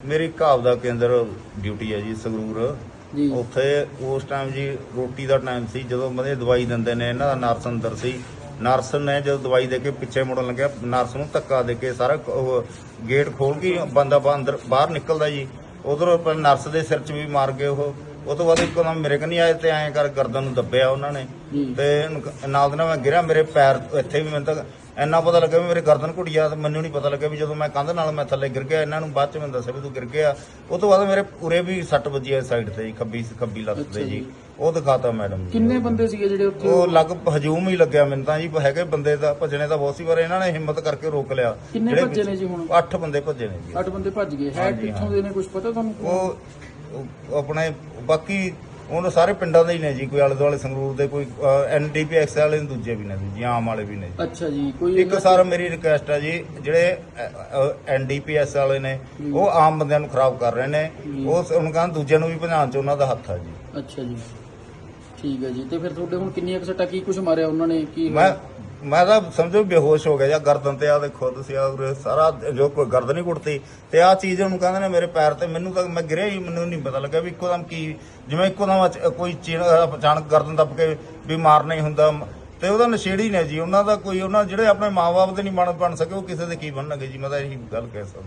ਮੇਰੀ ਘਾਵ ਦਾ ਕੇਂਦਰ ਡਿਊਟੀ ਹੈ ਜੀ ਸੰਗਰੂਰ। ਜੀ। ਉੱਥੇ ਉਸ ਟਾਈਮ ਜੀ ਰੋਟੀ ਦਾ ਟਾਈਮ ਸੀ ਜਦੋਂ ਮਦੇ ਦਵਾਈ ਦਿੰਦੇ ਨੇ ਇਹਨਾਂ ਦਾ ਨਰਸ ਅੰਦਰ ਸੀ। ਨਰਸ ਨੇ ਜਦੋਂ ਦਵਾਈ ਦੇ ਕੇ ਪਿੱਛੇ ਮੁੜਨ ਲੱਗਿਆ ਨਰਸ ਨੂੰ ਧੱਕਾ ਦੇ ਕੇ ਸਾਰਾ ਉਹ ਗੇਟ ਖੋਲ ਕੇ ਬੰਦਾ ਅੰਦਰ ਬਾਹਰ ਨਿਕਲਦਾ ਜੀ। ਉਧਰੋਂ ਨਰਸ ਦੇ ਸਿਰ 'ਚ ਵੀ ਮਾਰ ਗਏ ਉਹ। ਉਹ ਤੋਂ ਬਾਅਦ ਇੱਕਦਮ ਮੇਰੇ ਕਨੀ ਆਏ ਤੇ ਐਂ ਕਰ ਗਰਦਨ ਨੂੰ ਦੱਬਿਆ ਉਹਨਾਂ ਨੇ। ਤੇ ਨਾਲ ਦੇ ਨਾਲ ਮੈਂ ਗਿਰਿਆ ਮੇਰੇ ਪੈਰ ਇੱਥੇ ਵੀ ਮੈਨੂੰ ਤਾਂ ਇੰਨਾ ਪਤਾ ਲੱਗਾ ਵੀ ਮੇਰੇ ਗਰਦਨ ਘੁੱਟਿਆ ਤੇ ਮੈਨੂੰ ਨਹੀਂ ਪਤਾ ਲੱਗਾ ਵੀ ਜਦੋਂ ਮੈਂ ਕੰਧ ਨਾਲ ਮੈਂ ਥੱਲੇ ਗਿਰ ਗਿਆ ਇਹਨਾਂ ਨੂੰ ਬਾਅਦ ਚ ਮੈਨੂੰ ਦੱਸਿਆ ਵੀ ਤੂੰ ਗਿਰ ਗਿਆ। ਉਹ ਤੋਂ ਬਾਅਦ ਮੇਰੇ ਉਰੇ ਵੀ ਸੱਟ ਵੱਜੀ ਹੈ ਸਾਈਡ ਤੇ ਜੀ ਖੱਬੀ ਖੱਬੀ ਲੱਤ ਤੇ ਜੀ। ਉਹ ਦਿਖਾਤਾ ਮੈਡਮ ਜੀ। ਕਿੰਨੇ ਬੰਦੇ ਸੀਗੇ ਜਿਹੜੇ ਉੱਥੇ? ਉਹ ਲੱਗ ਹਜੂਮ ਹੀ ਲੱਗਿਆ ਮੈਨੂੰ ਤਾਂ ਜੀ ਹੈਗੇ ਬੰਦੇ ਦਾ ਭੱਜਣੇ ਦਾ ਬਹੁਤ ਸੀ ਪਰ ਇਹਨਾਂ ਨੇ ਹਿੰਮਤ ਕਰਕੇ ਰੋਕ ਲਿਆ। ਕਿੰਨੇ ਭੱਜੇ ਨੇ ਜੀ ਹੁਣ? ਅੱਠ ਬੰਦੇ ਭੱਜੇ ਨੇ ਜੀ। ਅੱਠ ਬੰਦੇ ਭੱਜ ਗਏ। ਹੈ। ਕਿੱਥੋਂ। ਦੇ ਨੇ ਕੁਝ ਪਤਾ ਤੁਹਾਨੂੰ? ਉਹ ਆਪਣੇ ਬਾਕੀ ਉਹਨਾਂ ਸਾਰੇ ਪਿੰਡਾਂ ਦੇ ਹੀ ਨੇ ਜੀ ਕੋਈ ਆਲੇ ਦੁਆਲੇ ਸੰਗਰੂਰ ਦੇ ਕੋਈ ਐਨਡੀਪੀਐਕਸ ਵਾਲੇ ਨੇ ਦੂਜੇ ਵੀ ਨੇ ਜੀ ਆਮ ਵਾਲੇ ਵੀ ਨੇ ਜੀ। ਅੱਛਾ ਜੀ ਕੋਈ ਇੱਕ ਸਰ ਮੇਰੀ ਰਿਕੁਐਸਟ ਹੈ ਜੀ ਜਿਹੜੇ ਐਨਡੀਪੀਐਸ ਵਾਲੇ ਨੇ ਉਹ ਆਮ ਬੰਦਿਆਂ ਨੂੰ ਖਰਾਬ ਕਰ ਰਹੇ ਨੇ। ਉਹ ਉਹਨਾਂ ਕਹਿੰਦੇ ਦੂਜਿਆਂ ਨੂੰ ਵੀ ਭਜਾਉਣ ਚ ਉਹਨਾਂ ਦਾ ਹੱਥ ਹੈ ਜੀ। ਅੱਛਾ ਜੀ। ਠੀਕ ਹੈ ਜੀ ਤੇ ਫਿਰ ਤੁਹਾਡੇ ਹੁਣ ਕਿੰਨੀਆਂ ਸੱਟਾਂ ਕੀ ਕੁਝ ਮਾਰਿਆ ਉਹਨਾਂ ਨੇ ਕੀ ਮੈਂ ਮੈਂ ਤਾਂ ਸਮਝੋ ਬੇਹੋਸ਼ ਹੋ ਗਿਆ ਜਾਂ ਗਰਦਨ ਤੇ ਆ ਦੇਖੋ ਤੁਸੀਂ ਆ ਸਾਰਾ ਜੋ ਕੋਈ ਗਰਦਨ ਹੀ ਕੁੱਟਤੀ ਤੇ ਆ ਚੀਜ਼ ਉਹਨੂੰ ਕਹਿੰਦੇ ਨੇ ਮੇਰੇ ਪੈਰ ਤੇ, ਮੈਨੂੰ ਤਾਂ ਮੈਂ ਗਿਰਿਆ ਹੀ, ਮੈਨੂੰ ਨਹੀਂ ਪਤਾ ਲੱਗਾ ਵੀ ਇੱਕੋ ਦਮ ਕੀ, ਜਿਵੇਂ ਇੱਕੋ ਦਮ ਅਚ- ਕੋਈ ਚੀਜ਼ ਅਚਾਨਕ ਗਰਦਨ ਦੱਬ ਕੇ ਵੀ ਮਾਰਨਾ ਹੀ ਹੁੰਦਾ। ਤੇ ਉਹਦਾ ਨਸ਼ੇੜੀ ਨੇ ਜੀ, ਉਹਨਾਂ ਦਾ ਕੋਈ, ਉਹਨਾਂ ਜਿਹੜੇ ਆਪਣੇ ਮਾਪੇ ਦੇ ਨਹੀਂ ਬਣ ਬਣ ਸਕੇ, ਉਹ ਕਿਸੇ ਦੇ ਕੀ ਬਣਨਗੇ ਜੀ? ਮੈਂ ਤਾਂ ਇਹੀ ਗੱਲ ਕਹਿ ਸਕਦਾ।